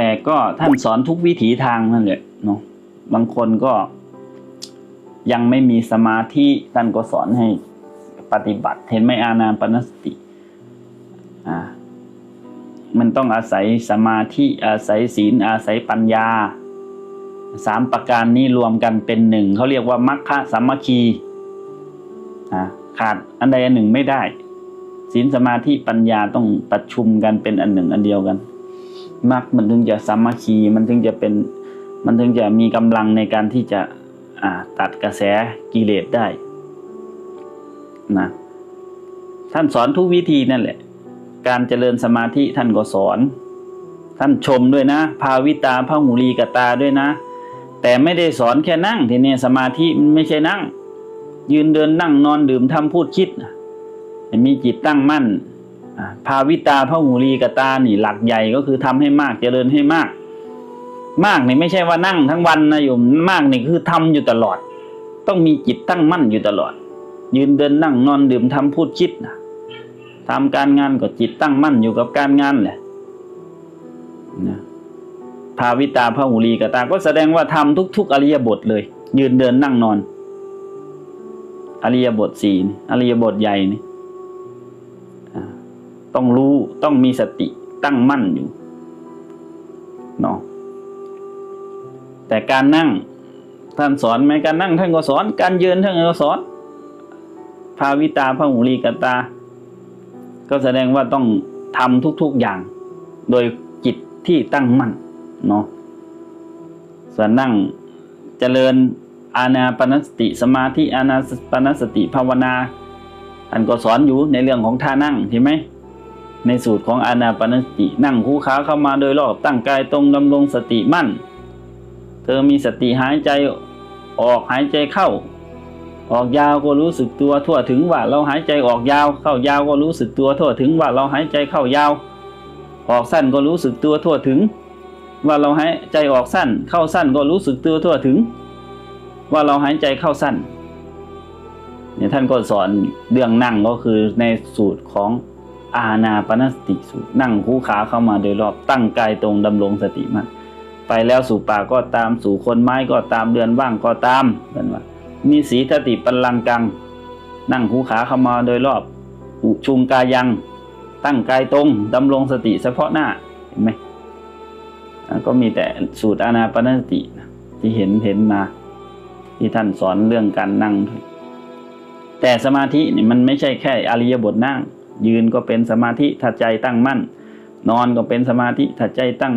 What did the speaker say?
แต่ก็ท่านสอนทุกวิถีทางนั่นแหละเนาะบางคนก็ยังไม่มีสมาธิท่านก็สอนให้ปฏิบัติเห็นไหมอานาปนสติอ่ามันต้องอาศัยสมาธิอาศัยศีลอาศัยปัญญาสามประการนี้รวมกันเป็นหนึ่งเขาเรียกว่ามัคคะสามัคคีอ่าขาดอันใดอันหนึ่งไม่ได้ศีลสมาธิปัญญาต้องประชุมกันเป็นอันหนึ่งอันเดียวกัน มักมันถึงจะสามัคคีมันถึงจะเป็นมันถึงจะมีกำลังในการที่จะอ่าตัดกระแสกิเลสได้นะท่านสอนทุกวิธีนั่นแหละ การเจริญสมาธิท่านก็สอน ท่านชมด้วยนะ ภาวิตาพระหูรีกตาด้วยนะ แต่ไม่ได้สอนแค่นั่งทีนี้สมาธิมันไม่ใช่นั่ง ยืนเดินนั่งนอนดื่มทำพูดคิดมีจิตตั้งมั่น ภาวิตาพระหูรีกตานี่หลักใหญ่ก็คือทำให้มากเจริญให้มาก มากนี่ไม่ใช่ว่านั่งทั้งวันนะโยมมากนี่คือทำอยู่ตลอด ต้องมีจิตตั้งมั่นอยู่ตลอด ยืนเดินนั่งนอนดื่มทำพูดคิดนะทำการงานก็จิตตั้งมั่นอยู่กับการงานแหละนะภาวิตาพระหูรีกตา ก็แสดงว่าทำทุก ๆ อริยบทเลย ยืนเดินนั่งนอน อริยบทสี่อริยบทใหญ่นี่ ต้องรู้ต้องมีสติตั้งมั่นอยู่เนาะแต่การนั่งท่านสอนไหมการนั่งท่านก็สอน การยืนท่านก็สอนภาวิตาพระหูรีกตา ก็แสดงว่าต้องทำทุกๆอย่าง โดยจิตที่ตั้งมั่นเนาะส่วนนั่งเจริญอาณาปณสติสมาธิอาณาปณสติภาวนาท่านก็สอนอยู่ในเรื่องของท่านั่งใช่ไหม ในสูตรของอาณาปณสตินั่งคู่ขาเข้ามาโดยรอบตั้งกายตรงดำรงสติมั่น เธอมีสติหายใจออกหายใจเข้า ออกยาวก็รู้สึกตัวทั่วถึงว่าเราหายใจออกยาว เข้ายาวก็รู้สึกตัวทั่วถึงว่าเราหายใจเข้ายาว ออกสั้นก็รู้สึกตัวทั่วถึง ว่าเราหายใจออกสั้น เข้าสั้นก็รู้สึกตัวทั่วถึง ว่าเราหายใจเข้าสั้นเนี่ยท่านก็สอนเรื่องนั่งก็คือในสูตรของ อาณาปณสติสูตรนั่งคู่ขาเข้ามาโดยรอบตั้งกายตรงดำรงสติมันไปแล้วสู่ป่าก็ตามสู่คนไม้ก็ตามเดือนว่างก็ตามเป็นว่ามีสีทติปัลลังกัง นั่งคู่ขาเข้ามาโดยรอบ อุชุงกายัง ตั้งกายตรงดำรงสติเฉพาะหน้าเห็นไหมก็มีแต่สูตรอานาปนสติที่เห็นเห็นมา ที่ท่านสอนเรื่องการนั่ง แต่สมาธินี่มันไม่ใช่แค่อริยบทนั่ง ยืนก็เป็นสมาธิถ้าใจตั้งมั่น นอนก็เป็นสมาธิถ้าใจตั้งมั่น